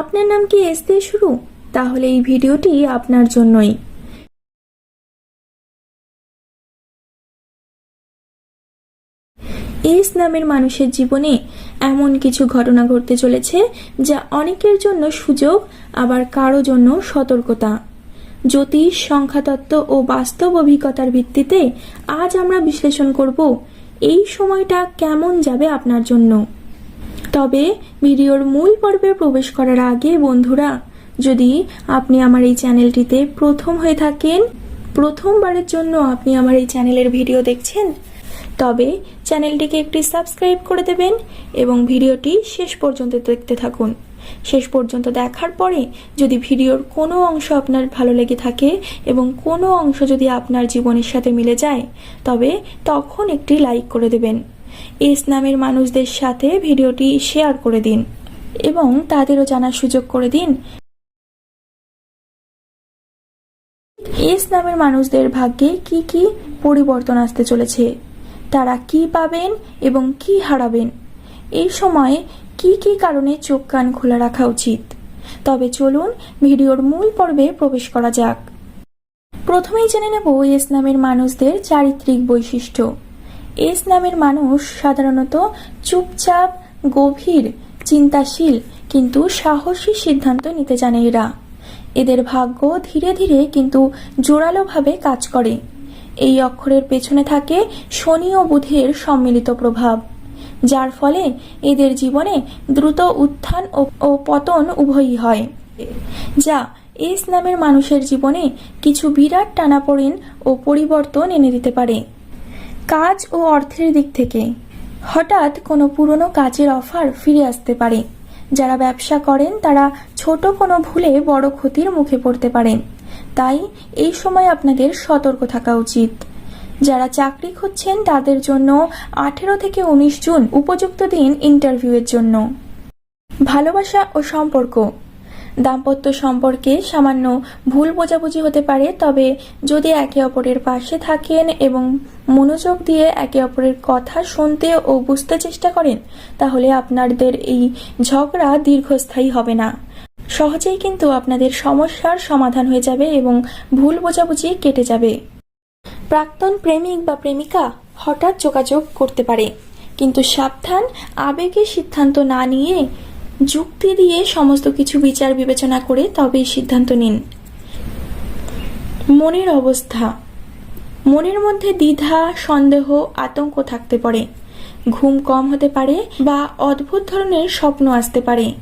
আপনার নাম কি এস দিয়ে শুরু? তাহলে এই ভিডিওটি আপনার জন্যই। এস নামের মানুষের জীবনে এমন কিছু ঘটনা ঘটতে চলেছে যা অনেকের জন্য সুযোগ, আবার কারও জন্য সতর্কতা। জ্যোতিষ, সংখ্যাতত্ত্ব ও বাস্তব অভিজ্ঞতার ভিত্তিতে আজ আমরা বিশ্লেষণ করব, এই সময়টা কেমন যাবে আপনার জন্য। তবে ভিডিওর মূল পর্বে প্রবেশ করার আগে, বন্ধুরা, যদি আপনি আমার এই চ্যানেলটিতে প্রথম হয়ে থাকেন, প্রথমবারের জন্য আপনি আমার এই চ্যানেলের ভিডিও দেখছেন, তবে চ্যানেলটিকে একটি সাবস্ক্রাইব করে দেবেন এবং ভিডিওটি শেষ পর্যন্ত দেখতে থাকুন। শেষ পর্যন্ত দেখার পরে যদি ভিডিওর কোনো অংশ আপনার ভালো লেগে থাকে এবং কোনো অংশ যদি আপনার জীবনের সাথে মিলে যায়, তবে তখন একটি লাইক করে দেবেন। এস নামের মানুষদের সাথে ভিডিওটি শেয়ার করে দিন এবং তাদেরও জানার সুযোগ করে দিন। এস নামের মানুষদের ভাগ্যে কি কি পরিবর্তন আসতে চলেছে? তারা কি পাবেন এবং কি হারাবেন? এই সময়ে কি কি কারণে চোখ কান খোলা রাখা উচিত? তবে চলুন ভিডিওর মূল পর্বে প্রবেশ করা যাক। প্রথমেই জেনে নেব এস নামের মানুষদের চারিত্রিক বৈশিষ্ট্য। এস নামের মানুষ সাধারণত চুপচাপ, গভীর, চিন্তাশীল কিন্তু সাহসী সিদ্ধান্ত নিতে জানে এরা। এদের ভাগ্য ধীরে ধীরে কিন্তু জোরালোভাবে কাজ করে। এই অক্ষরের পেছনে থাকে শনি ও বুধের সম্মিলিত প্রভাব, যার ফলে এদের জীবনে দ্রুত উত্থান ও- পতন উভয়ই হয়। যা এস নামের মানুষের জীবনে কিছু বিরাট টানাপোড়েন ও পরিবর্তন এনে দিতে পারে। কাজ ও অর্থের দিক থেকে। হঠাৎ কোনো পুরনো কাজের অফার ফিরে আসতে পারে। যারা ব্যবসা করেন, তারা ছোট কোনো ভুলে বড় ক্ষতির মুখে পড়তে পারেন। তাই এই সময় আপনাদের সতর্ক থাকা উচিত। যারা চাকরি খুঁজছেন, তাদের জন্য আঠেরো থেকে উনিশ জুন উপযুক্ত দিন ইন্টারভিউয়ের জন্য। ভালোবাসা ও সম্পর্ক। দাম্পত্য সম্পর্কে সামান্য ভুল বোঝাবুঝি হতে পারে, তবে যদি একে অপরের পাশে থাকেন এবং মনোযোগ দিয়ে একে অপরের কথা শুনতে ও বুঝতে চেষ্টা করেন, তাহলে আপনাদের এই ঝগড়া দীর্ঘস্থায়ী হবে না। সহজেই কিন্তু আপনাদের সমস্যার সমাধান হয়ে যাবে এবং ভুল বোঝাবুঝি কেটে যাবে। প্রাক্তন প্রেমিক বা প্রেমিকা হঠাৎ যোগাযোগ করতে পারে, কিন্তু সাবধান, আবেগে সিদ্ধান্ত না নিয়ে যুক্তি দিয়ে সমস্ত কিছু বিচার বিবেচনা করে তবেই সিদ্ধান্ত নিন। মনের অবস্থা মনের মধ্যে দ্বিধা, সন্দেহ, আতঙ্ক থাকতে পারে। ঘুম কম হতে পারে বা অদ্ভুত ধরনের স্বপ্ন আসতে পারে।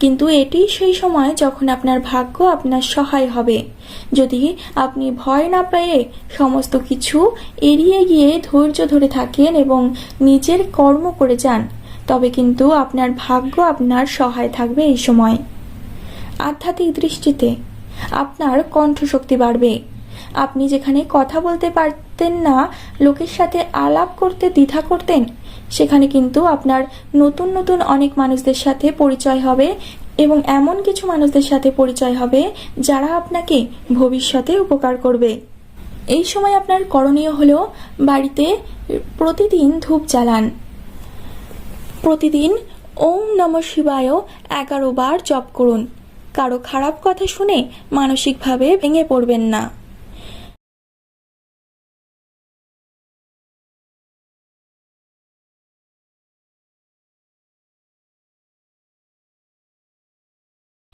কিন্তু এটি সেই সময় যখন আপনার ভাগ্য আপনার সহায় হবে। যদি আপনি ভয় না পেয়ে সমস্ত কিছু এড়িয়ে গিয়ে ধৈর্য ধরে থাকেন এবং নিজের কর্ম করে যান, তবে কিন্তু আপনার ভাগ্য আপনার সহায় থাকবে এই সময়। আধ্যাত্মিক দৃষ্টিতে আপনার কণ্ঠশক্তি বাড়বে। আপনি যেখানে কথা বলতে পারতেন না, লোকের সাথে আলাপ করতে, দ্বিধা করতেন, সেখানে কিন্তু আপনার নতুন নতুন অনেক মানুষদের সাথে পরিচয় হবে এবং এমন কিছু মানুষদের সাথে পরিচয় হবে যারা আপনাকে ভবিষ্যতে উপকার করবে। এই সময় আপনার করণীয় হলো বাড়িতে প্রতিদিন ধূপ জ্বালান। প্রতিদিন ওম নম শিবায় এগারো বার জপ করুন। কারও খারাপ কথা শুনে মানসিকভাবে ভেঙে পড়বেন না।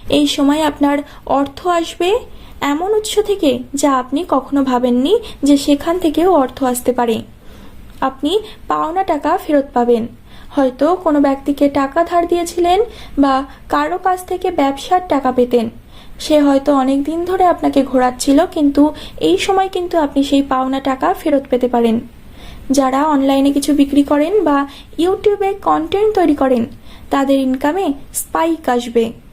এই সময় আপনার অর্থ আসবে এমন উৎস থেকে যা আপনি কখনো ভাবেননি যে সেখান থেকেও অর্থ আসতে পারে। আপনি পাওনা টাকা ফেরত পাবেন। হয়তো কোনো ব্যক্তিকে টাকা ধার দিয়েছিলেন বা কারও কাছ থেকে ব্যবসার টাকা পেতেন। সে হয়তো অনেক দিন ধরে আপনাকে ঘোরাচ্ছিল, কিন্তু এই সময় কিন্তু আপনি সেই পাওনা টাকা ফেরত পেতে পারেন। যারা অনলাইনে কিছু বিক্রি করেন বা ইউটিউবে কন্টেন্ট তৈরি করেন, তাদের ইনকামে স্পাইক আসবে।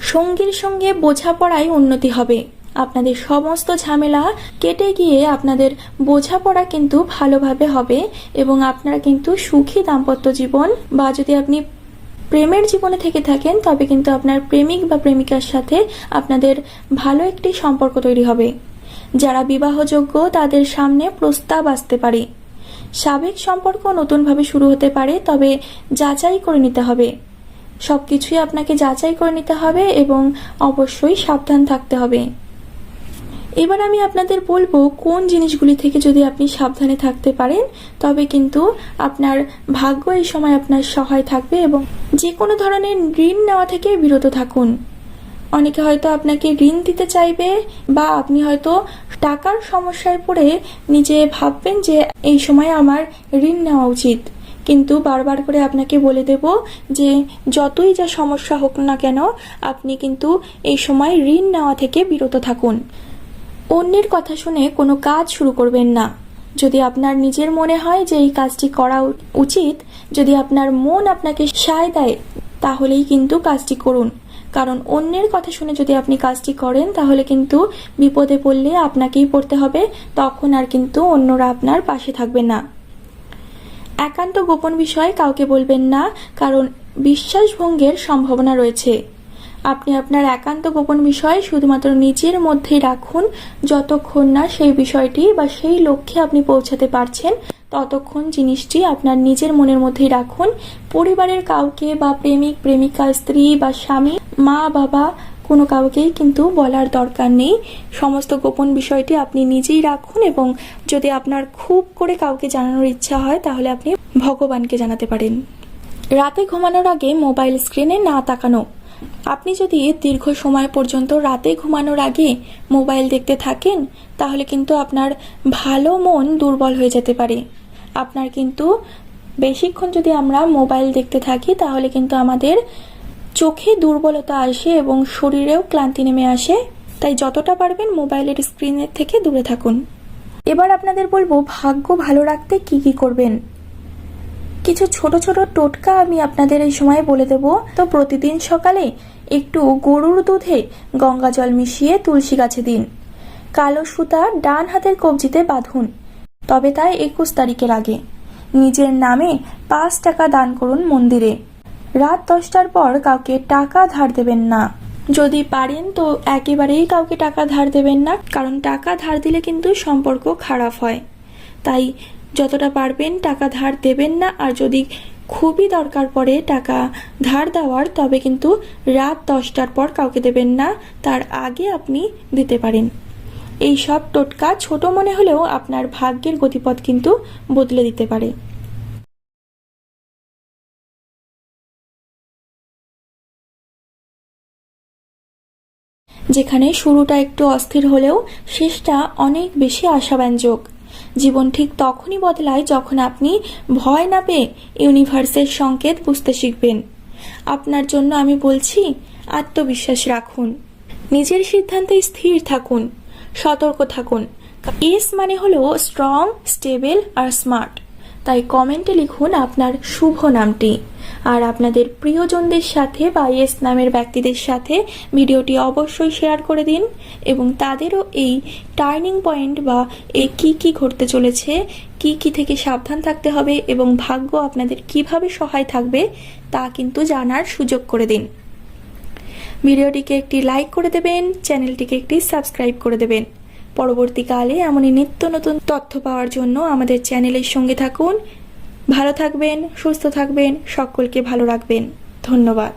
সঙ্গীর সঙ্গে বোঝাপড়ায় উন্নতি হবে। আপনাদের সমস্ত ঝামেলা কেটে গিয়ে আপনাদের বোঝাপড়া কিন্তু ভালোভাবে হবে এবং আপনারা কিন্তু সুখী দাম্পত্য জীবন বা যদি আপনি প্রেমের জীবনে থেকে থাকেন, তবে কিন্তু আপনার প্রেমিক বা প্রেমিকার সাথে আপনাদের ভালো একটি সম্পর্ক তৈরি হবে। যারা বিবাহযোগ্য, তাদের সামনে প্রস্তাব আসতে পারে। সাবেক সম্পর্ক নতুনভাবে শুরু হতে পারে, তবে যাচাই করে নিতে হবে। সব কিছুই আপনাকে যাচাই করে নিতে হবে এবং অবশ্যই সাবধান থাকতে হবে। এবার আমি আপনাদের বলব কোন জিনিসগুলি থেকে যদি আপনি সাবধানে থাকতে পারেন, তবে কিন্তু আপনার ভাগ্য এই সময় আপনার সহায় থাকবে এবং যে কোনো ধরনের ঋণ নেওয়া থেকে বিরত থাকুন। অনেকে হয়তো আপনাকে ঋণ দিতে চাইবে বা আপনি হয়তো টাকার সমস্যায় পড়ে নিজে ভাববেন যে এই সময় আমার ঋণ নেওয়া উচিত। কিন্তু বারবার করে আপনাকে বলে দেব যে যতই যা সমস্যা হোক না কেন, আপনি কিন্তু এই সময় ঋণ নেওয়া থেকে বিরত থাকুন। অন্যের কথা শুনে কোনো কাজ শুরু করবেন না। যদি আপনার নিজের মনে হয় যে এই কাজটি করা উচিত, যদি আপনার মন আপনাকে সায় দেয়, তাহলেই কিন্তু কাজটি করুন। কারণ অন্যের কথা শুনে যদি আপনি কাজটি করেন, তাহলে কিন্তু বিপদে পড়লে আপনাকেই পড়তে হবে, তখন আর কিন্তু অন্যরা আপনার পাশে থাকবে না। একান্ত গোপন বিষয়ে কাউকে বলবেন না, কারণ বিশ্বাসভঙ্গের সম্ভাবনা রয়েছে। আপনি আপনার একান্ত গোপন বিষয় শুধুমাত্র নিজের মধ্যেই রাখুন, যতক্ষণ না সেই বিষয়টি বা সেই লক্ষ্যে আপনি পৌঁছাতে পারছেন, ততক্ষণ জিনিসটি আপনার নিজের মনের মধ্যেই রাখুন। পরিবারের কাউকে বা প্রেমিক, প্রেমিকা, স্ত্রী বা স্বামী, মা, বাবা কোনো কাউকেই কিন্তু বলার দরকার নেই। সমস্ত গোপন বিষয়টি আপনি নিজেই রাখুন এবং যদি আপনার খুব করে কাউকে জানানোর ইচ্ছা হয়, তাহলে আপনি ভগবানকে জানাতে পারেন। রাতে ঘুমানোর আগে মোবাইল স্ক্রিনে না তাকানো। আপনি যদি দীর্ঘ সময় পর্যন্ত রাতে ঘুমানোর আগে মোবাইল দেখতে থাকেন, তাহলে কিন্তু আপনার ভালো মন দুর্বল হয়ে যেতে পারে। আপনার কিন্তু বেশিক্ষণ যদি আমরা মোবাইল দেখতে থাকি, তাহলে কিন্তু আমাদের চোখে দুর্বলতা আসে এবং শরীরেও ক্লান্তি নেমে আসে, তাই যতটা পারবেন মোবাইলের স্ক্রিনের থেকে দূরে থাকুন। এবার আপনাদের বলব, ভাগ্য ভালো রাখতে কি কি করবেন? কিছু ছোট ছোট টোটকা আমি আপনাদের এই সময় বলে দেব। তো প্রতিদিন সকালে একটু গরুর দুধে গঙ্গা জল মিশিয়ে তুলসী গাছে দিন। কালো সুতা ডান হাতের কবজিতে বাঁধুন। তবে তাই একুশ তারিখের আগে। নিজের নামে পাঁচ টাকা দান করুন মন্দিরে। রাত দশটার পর কাউকে টাকা ধার দেবেন না। যদি পারেন তো একেবারেই কাউকে টাকা ধার দেবেন না, কারণ টাকা ধার দিলে কিন্তু সম্পর্ক খারাপ হয়। তাই যতটা পারবেন টাকা ধার দেবেন না, আর যদি খুবই দরকার পড়ে টাকা ধার দেওয়ার, তবে কিন্তু রাত দশটার পর কাউকে দেবেন না, তার আগে আপনি দিতে পারেন। এই সব টোটকা ছোট মনে হলেও আপনার ভাগ্যের গতিপথ কিন্তু বদলে দিতে পারে। যেখানে শুরুটা একটু অস্থির হলেও শেষটা অনেক বেশি আশাব্যঞ্জক। জীবন ঠিক তখনই বদলায় যখন আপনি ভয় না পেয়ে ইউনিভার্সের সংকেত বুঝতে শিখবেন। আপনার জন্য আমি বলছি, আত্মবিশ্বাস রাখুন। নিজের সিদ্ধান্তে স্থির থাকুন, সতর্ক থাকুন। এস মানে হলো স্ট্রং স্টেবল আর স্মার্ট তাই কমেন্টে লিখুন আপনার শুভ নামটি। আর আপনাদের প্রিয়জনদের সাথে বা এস নামের ব্যক্তিদের সাথে ভিডিওটি অবশ্যই শেয়ার করে দিন এবং তাদেরও এই টার্নিং পয়েন্ট বা এই কি কি ঘটতে চলেছে, কি কি থেকে সাবধান থাকতে হবে এবং ভাগ্য আপনাদের কীভাবে সহায় থাকবে তা কিন্তু জানার সুযোগ করে দিন। ভিডিওটিকে একটি লাইক করে দেবেন চ্যানেলটিকে একটি সাবস্ক্রাইব করে দেবেন। পরবর্তীকালে এমনই নিত্য নতুন তথ্য পাওয়ার জন্য আমাদের চ্যানেলের সঙ্গে থাকুন। ভালো থাকবেন, সুস্থ থাকবেন, সকলকে ভালো রাখবেন। ধন্যবাদ।